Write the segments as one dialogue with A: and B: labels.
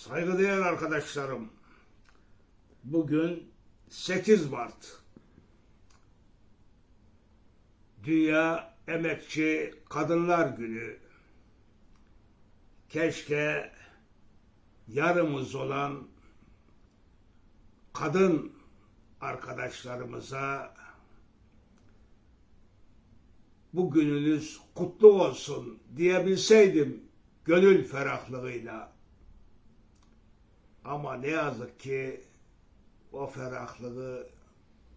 A: Saygıdeğer arkadaşlarım, bugün 8 Mart. Dünya Emekçi Kadınlar Günü. Keşke yarımız olan kadın arkadaşlarımıza bu gününüz kutlu olsun diyebilseydim gönül ferahlığıyla. Ama ne yazık ki o ferahlığı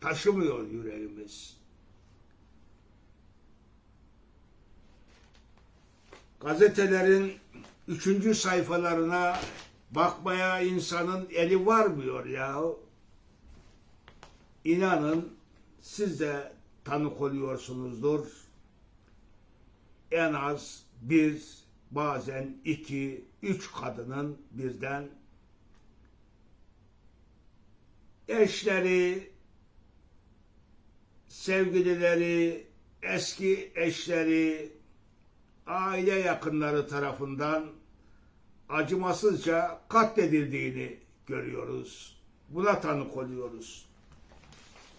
A: taşımıyor yüreğimiz. Gazetelerin üçüncü sayfalarına bakmaya insanın eli varmıyor ya. İnanın siz de tanık oluyorsunuzdur. En az bir, bazen iki, üç kadının birden eşleri, sevgilileri, eski eşleri, aile yakınları tarafından acımasızca katledildiğini görüyoruz. Buna tanık oluyoruz.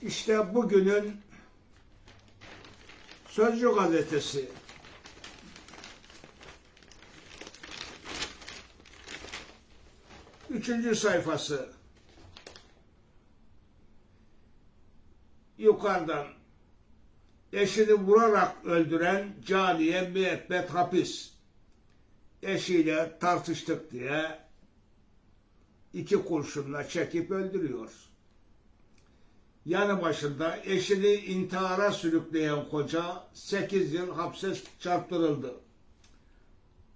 A: İşte bugünün Sözcü gazetesi üçüncü sayfası yukarıdan eşini vurarak öldüren caniye müebbet hapis. Eşiyle tartıştık diye iki kurşunla çekip öldürüyor. Yanı başında eşini intihara sürükleyen koca 8 yıl hapse çarptırıldı.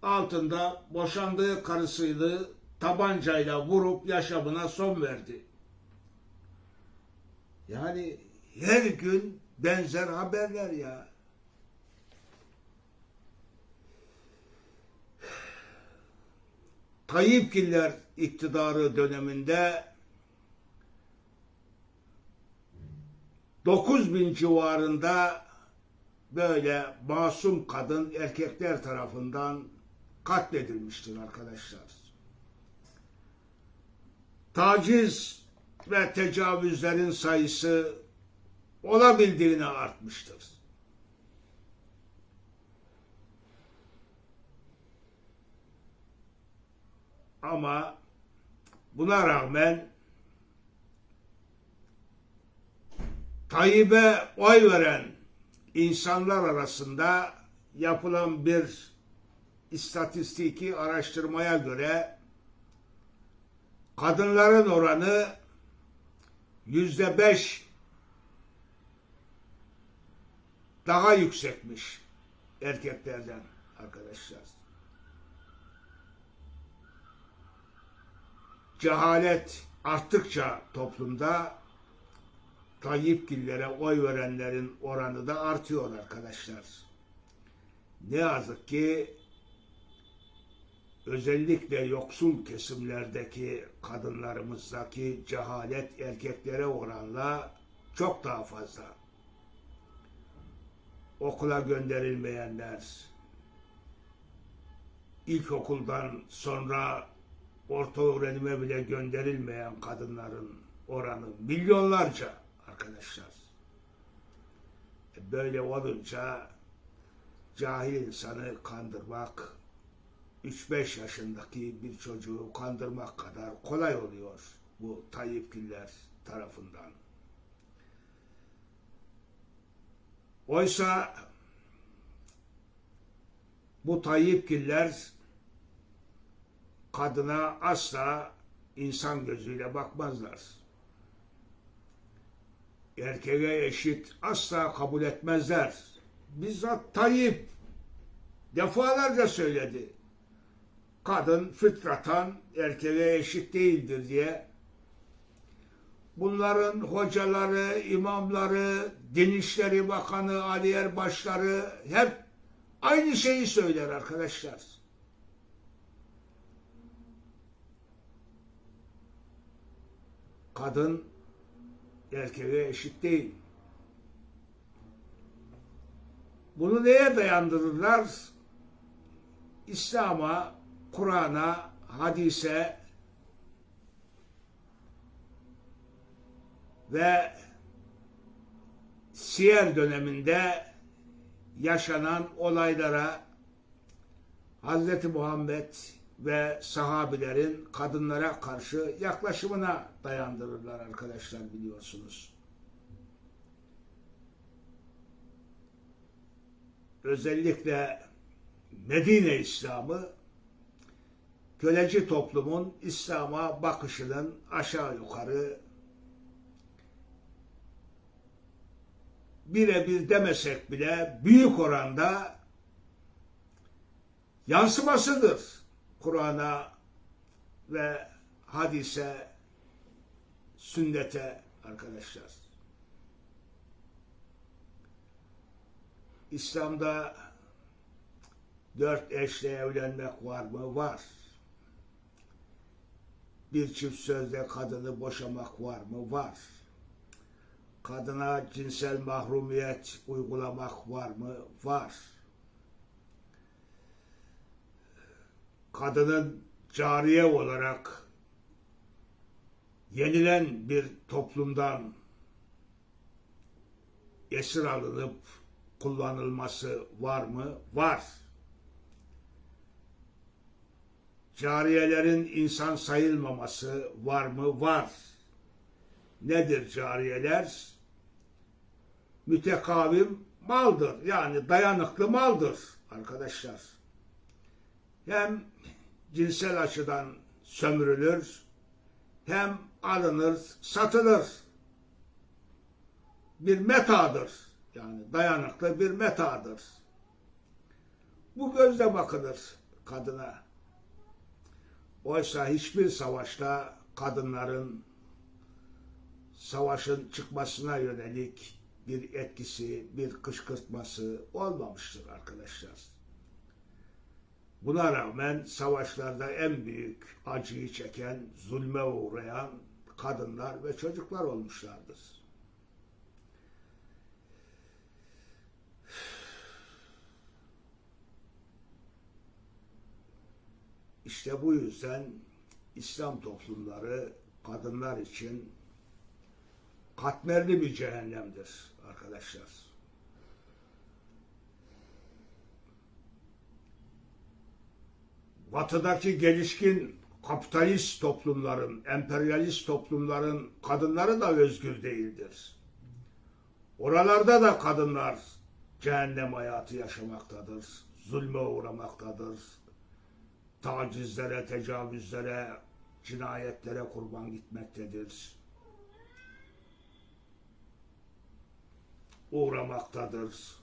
A: Altında boşandığı karısıydı tabancayla vurup yaşamına son verdi. Yani her gün benzer haberler ya. Tayyipgiller iktidarı döneminde 9 bin civarında böyle masum kadın erkekler tarafından katledilmiştir arkadaşlar. Taciz ve tecavüzlerin sayısı olabildiğine artmıştır. Ama buna rağmen Tayyip'e oy veren insanlar arasında yapılan bir istatistiki araştırmaya göre kadınların oranı yüzde beş daha yüksekmiş erkeklerden arkadaşlar. Cehalet arttıkça toplumda Tayyipgillere oy verenlerin oranı da artıyor arkadaşlar. Ne yazık ki özellikle yoksul kesimlerdeki kadınlarımızdaki cehalet erkeklere oranla çok daha fazla. Okula gönderilmeyenler, ilkokuldan sonra orta öğrenime bile gönderilmeyen kadınların oranı milyonlarca arkadaşlar. E, Böyle olunca cahil insanı kandırmak 3-5 yaşındaki bir çocuğu kandırmak kadar kolay oluyor bu Tayyipgiller tarafından. Oysa bu Tayyipgiller kadına asla insan gözüyle bakmazlar. Erkeğe eşit asla kabul etmezler. Bizzat Tayyip defalarca söyledi. Kadın fıtratan erkeğe eşit değildir diye. Bunların hocaları, imamları, Din İşleri Bakanı, Ali Erbaşları hep aynı şeyi söyler arkadaşlar. Kadın erkeğe eşit değil. Bunu neye dayandırırlar? İslam'a, Kur'an'a, hadise ve Siyer döneminde yaşanan olaylara Hz. Muhammed ve sahabilerin kadınlara karşı yaklaşımına dayandırırlar arkadaşlar biliyorsunuz. Özellikle Medine İslamı köleci toplumun İslam'a bakışının aşağı yukarı birebir demesek bile büyük oranda yansımasıdır Kur'an'a ve hadise, sünnete arkadaşlar. İslam'da dört eşle evlenmek var mı? Var. Bir çift sözle kadını boşamak var mı? Var. Kadına cinsel mahrumiyet uygulamak var mı? Var. Kadının cariye olarak yenilen bir toplumdan esir alınıp kullanılması var mı? Var. Cariyelerin insan sayılmaması var mı? Var. Nedir cariyeler? Mütekavim maldır. Yani dayanıklı maldır arkadaşlar. Hem cinsel açıdan sömürülür, hem alınır, satılır. Bir metadır. Yani dayanıklı bir metadır. Bu gözle bakılır kadına. Oysa hiçbir savaşta kadınların savaşın çıkmasına yönelik bir etkisi, bir kışkırtması olmamıştır arkadaşlar. Buna rağmen savaşlarda en büyük acıyı çeken, zulme uğrayan kadınlar ve çocuklar olmuşlardır. İşte bu yüzden İslam toplumları kadınlar için katmerli bir cehennemdir arkadaşlar. Batıdaki gelişkin kapitalist toplumların, emperyalist toplumların kadınları da özgür değildir. Oralarda da kadınlar cehennem hayatı yaşamaktadır, zulme uğramaktadır, tacizlere, tecavüzlere, cinayetlere kurban gitmektedir. Uğramaktadır.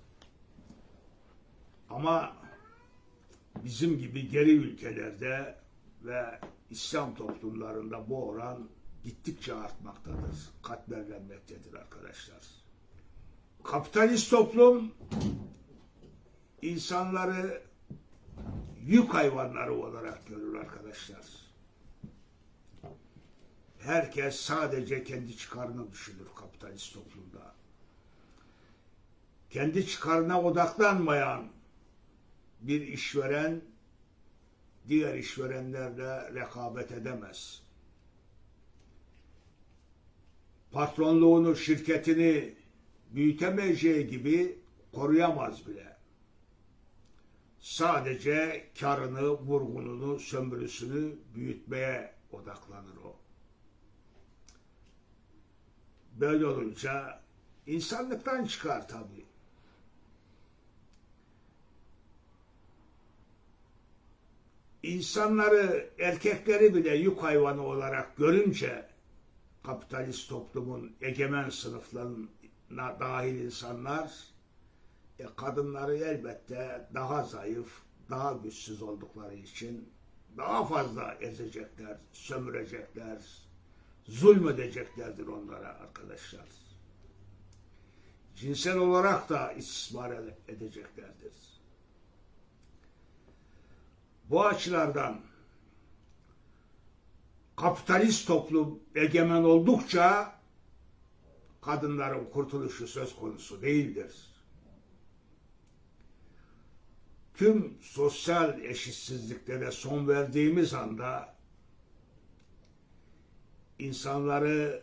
A: Ama bizim gibi geri ülkelerde ve İslam toplumlarında bu oran gittikçe artmaktadır, katmerlenmektedir arkadaşlar. Kapitalist toplum insanları yük hayvanları olarak görür arkadaşlar. Herkes sadece kendi çıkarını düşünür kapitalist toplumda. Kendi çıkarına odaklanmayan bir işveren diğer işverenlerle rekabet edemez. Patronluğunu, şirketini büyütemeyeceği gibi koruyamaz bile. Sadece karını, vurgununu, sömürüsünü büyütmeye odaklanır o. Böyle olunca insanlıktan çıkar tabii. İnsanları, erkekleri bile yük hayvanı olarak görünce kapitalist toplumun egemen sınıflarına dahil insanlar e, kadınları elbette daha zayıf, daha güçsüz oldukları için daha fazla ezecekler, sömürecekler, zulmedeceklerdir onlara arkadaşlar. Cinsel olarak da istismar edeceklerdir. Bu açılardan kapitalist toplum egemen oldukça kadınların kurtuluşu söz konusu değildir. Tüm sosyal eşitsizliklere son verdiğimiz anda insanları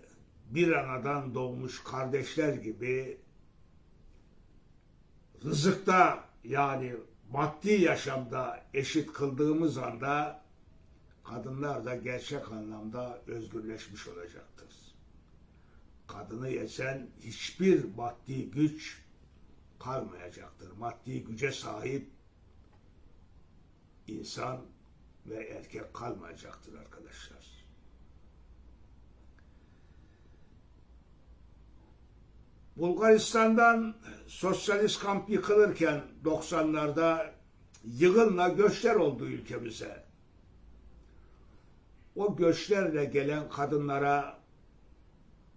A: bir anadan doğmuş kardeşler gibi rızıkta yani maddi yaşamda eşit kıldığımız anda kadınlar da gerçek anlamda özgürleşmiş olacaktır. Kadını yesen hiçbir maddi güç kalmayacaktır. Maddi güce sahip insan ve erkek kalmayacaktır arkadaşlar. Bulgaristan'dan sosyalist kamp yıkılırken 90'larda yığınla göçler oldu ülkemize. O göçlerle gelen kadınlara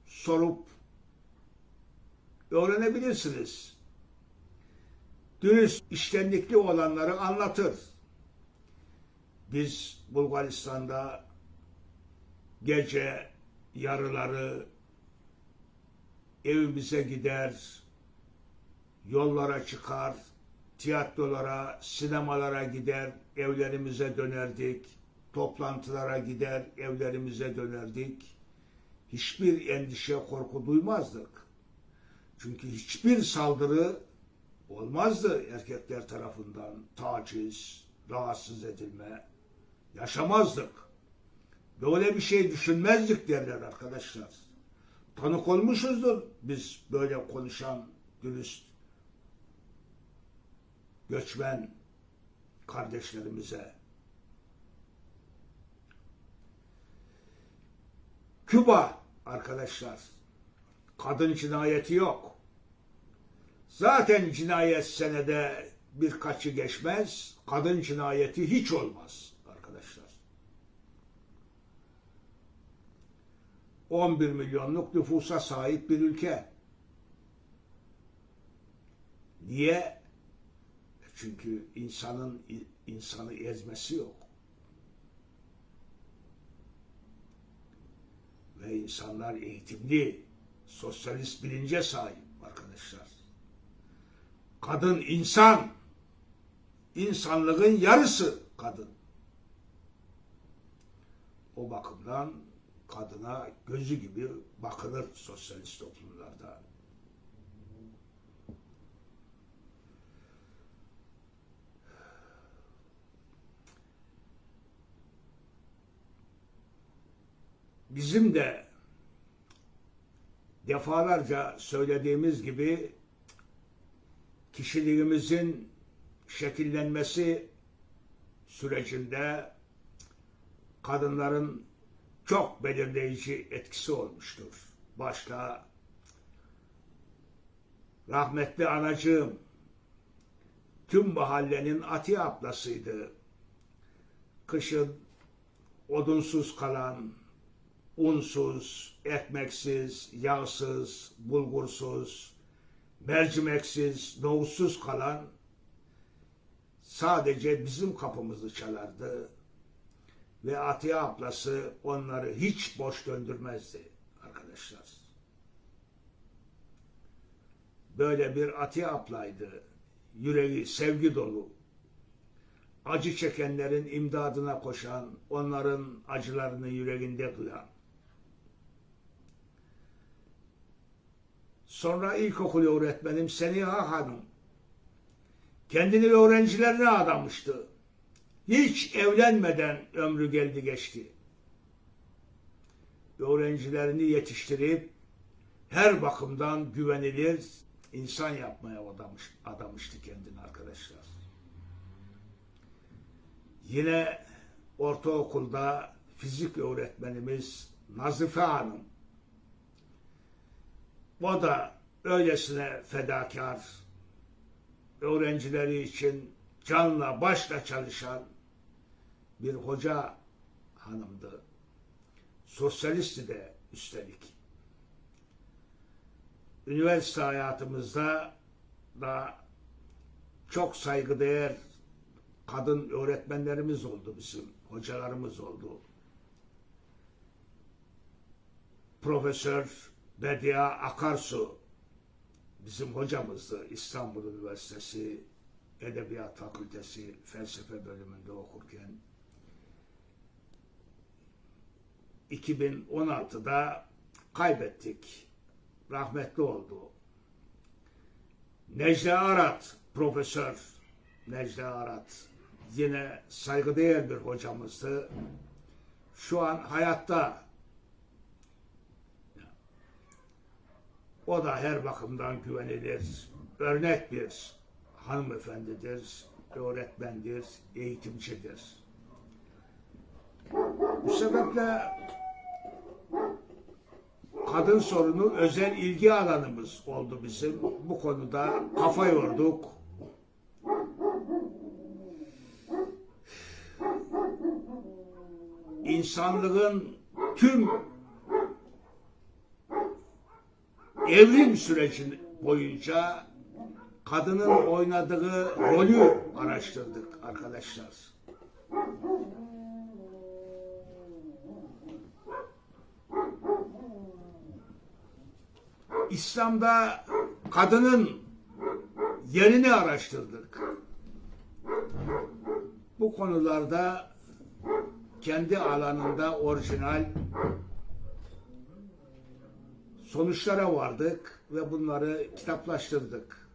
A: sorup öğrenebilirsiniz. Dürüst, iştenlikli olanları anlatır. Biz Bulgaristan'da gece yarıları evimize gider, yollara çıkar, tiyatrolara, sinemalara gider, evlerimize dönerdik, toplantılara gider, evlerimize dönerdik. Hiçbir endişe, korku duymazdık. Çünkü hiçbir saldırı olmazdı erkekler tarafından. Taciz, rahatsız edilme yaşamazdık. Böyle bir şey düşünmezdik derler arkadaşlar. Tanık olmuşuzdur biz böyle konuşan dürüst göçmen kardeşlerimize. Küba arkadaşlar kadın cinayeti yok. Zaten cinayet senede birkaçı geçmez, kadın cinayeti hiç olmaz arkadaşlar. 11 milyonluk nüfusa sahip bir ülke. Niye? Çünkü insanın insanı ezmesi yok. Ve insanlar eğitimli, sosyalist bilince sahip arkadaşlar. Kadın insan, insanlığın yarısı kadın. O bakımdan kadına gözü gibi bakılır sosyalist toplumlarda. Bizim de defalarca söylediğimiz gibi kişiliğimizin şekillenmesi sürecinde kadınların çok belirleyici etkisi olmuştur. Başta rahmetli anacığım tüm mahallenin ati ablasıydı. Kışın odunsuz kalan, unsuz, ekmeksiz, yağsız, bulgursuz, mercimeksiz, nohutsuz kalan sadece bizim kapımızı çalardı ve Atiye ablası onları hiç boş döndürmezdi arkadaşlar. Böyle bir Atiye ablaydı. Yüreği sevgi dolu. Acı çekenlerin imdadına koşan, onların acılarını yüreğinde duyan. Sonra ilkokul öğretmenim Seniha Hanım. Kendini öğrencilerine adamıştı. Hiç evlenmeden ömrü geldi geçti. Öğrencilerini yetiştirip her bakımdan güvenilir insan yapmaya adamış, adamıştı kendini arkadaşlar. Yine ortaokulda fizik öğretmenimiz Nazife Hanım. O da öylesine fedakar, öğrencileri için canla başla çalışan bir hoca hanımdı. Sosyalisti de üstelik. Üniversite hayatımızda da çok saygıdeğer kadın öğretmenlerimiz oldu bizim, hocalarımız oldu. Profesör Bedia Akarsu bizim hocamızdı İstanbul Üniversitesi Edebiyat Fakültesi felsefe bölümünde okurken 2016'da kaybettik. Rahmetli oldu. Necla Arat, Profesör Necla Arat. Yine saygıdeğer bir hocamızdı. Şu an hayatta. O da her bakımdan güvenilir. Örnek bir hanımefendidir, öğretmendir, eğitimcidir. Bu sebeple kadın sorunu özel ilgi alanımız oldu bizim. Bu konuda kafa yorduk. İnsanlığın tüm evrim süreci boyunca kadının oynadığı rolü araştırdık arkadaşlar. İslam'da kadının yerini araştırdık. Bu konularda kendi alanında orijinal sonuçlara vardık ve bunları kitaplaştırdık.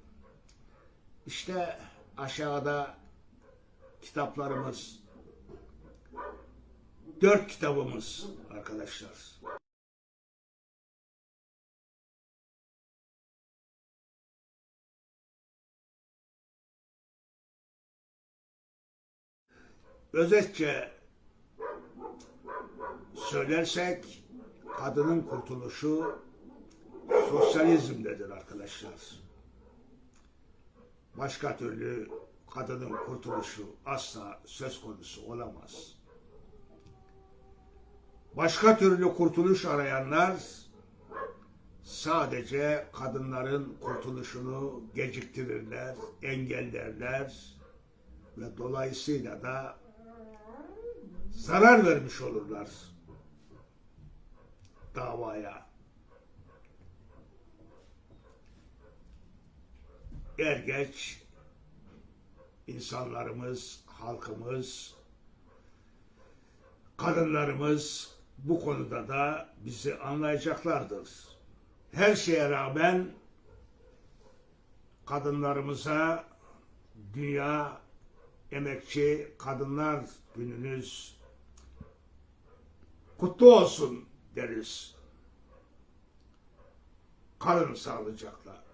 A: İşte aşağıda kitaplarımız, dört kitabımız arkadaşlar. Özetçe söylersek kadının kurtuluşu sosyalizmdedir arkadaşlar. Başka türlü kadının kurtuluşu asla söz konusu olamaz. Başka türlü kurtuluş arayanlar sadece kadınların kurtuluşunu geciktirirler, engellerler ve dolayısıyla da zarar vermiş olurlar davaya. Er geç insanlarımız, halkımız, kadınlarımız bu konuda da bizi anlayacaklardır. Her şeye rağmen kadınlarımıza Dünya Emekçi Kadınlar Gününüz kutlu olsun deriz. Kalın sağlıcakla.